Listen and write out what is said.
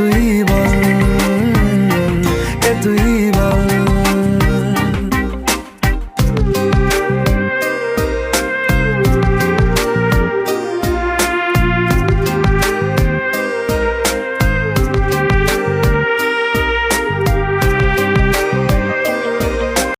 তুই